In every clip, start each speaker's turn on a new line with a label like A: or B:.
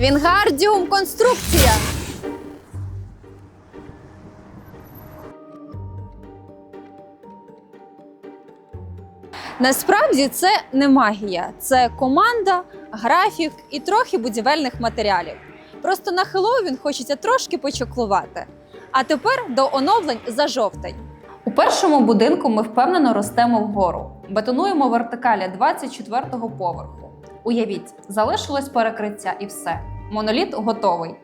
A: Вінгардіум конструкція. Насправді це не магія, це команда, графік і трохи будівельних матеріалів. Просто на Хеллоуін хочеться трошки почоклувати. А тепер до оновлень за жовтень.
B: У першому будинку ми впевнено ростемо вгору. Бетонуємо вертикалі 24-го поверху. Уявіть, залишилось перекриття і все. Моноліт готовий.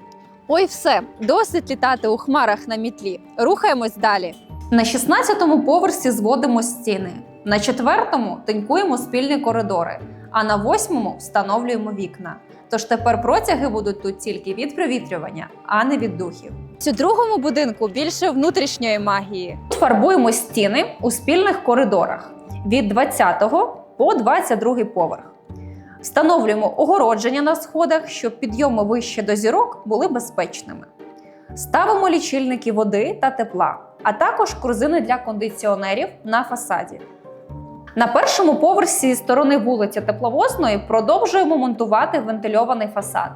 A: Ой, все, досить літати у хмарах на мітлі. Рухаємось далі.
B: На 16-му поверсі зводимо стіни. На четвертому тинькуємо спільні коридори, а на восьмому встановлюємо вікна. Тож тепер протяги будуть тут тільки від провітрювання, а не від духів.
A: У другому будинку більше внутрішньої магії.
B: Тут фарбуємо стіни у спільних коридорах від 20 по 22-й поверх. Встановлюємо огородження на сходах, щоб підйоми вище до зірок були безпечними. Ставимо лічильники води та тепла, а також корзини для кондиціонерів на фасаді. На першому поверсі сторони вулиці Тепловозної продовжуємо монтувати вентильований фасад.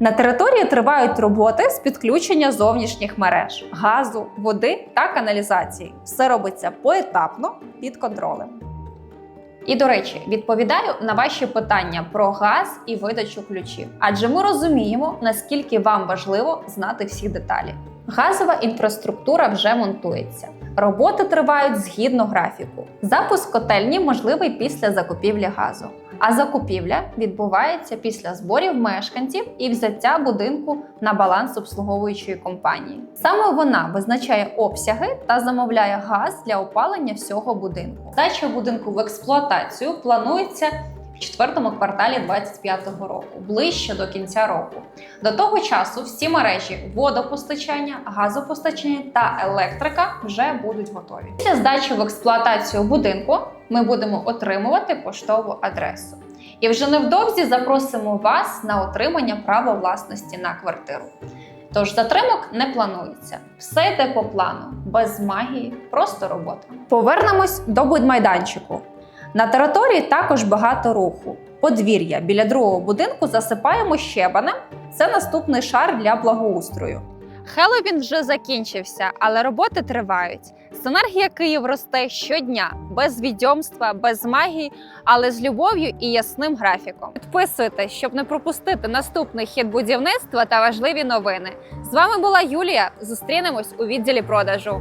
B: На території тривають роботи з підключення зовнішніх мереж, газу, води та каналізації. Все робиться поетапно під контролем. І до речі, відповідаю на ваші питання про газ і видачу ключів, адже ми розуміємо, наскільки вам важливо знати всі деталі. Газова інфраструктура вже монтується. Роботи тривають згідно графіку. Запуск котельні можливий після закупівлі газу. А закупівля відбувається після зборів мешканців і взяття будинку на баланс обслуговуючої компанії. Саме вона визначає обсяги та замовляє газ для опалення всього будинку. Здача будинку в експлуатацію планується четвертому кварталі 2025 року, ближче до кінця року. До того часу всі мережі водопостачання, газопостачання та електрика вже будуть готові. Після здачі в експлуатацію будинку ми будемо отримувати поштову адресу. І вже невдовзі запросимо вас на отримання права власності на квартиру. Тож затримок не планується. Все йде по плану, без магії, просто робота. Повернемось до будмайданчику. На території також багато руху. Подвір'я біля другого будинку засипаємо щебенем. Це наступний шар для благоустрою.
A: Хеллоуін вже закінчився, але роботи тривають. Синергія Київ росте щодня, без відьомства, без магії, але з любов'ю і ясним графіком. Підписуйтесь, щоб не пропустити наступний хід будівництва та важливі новини. З вами була Юлія. Зустрінемось у відділі продажу.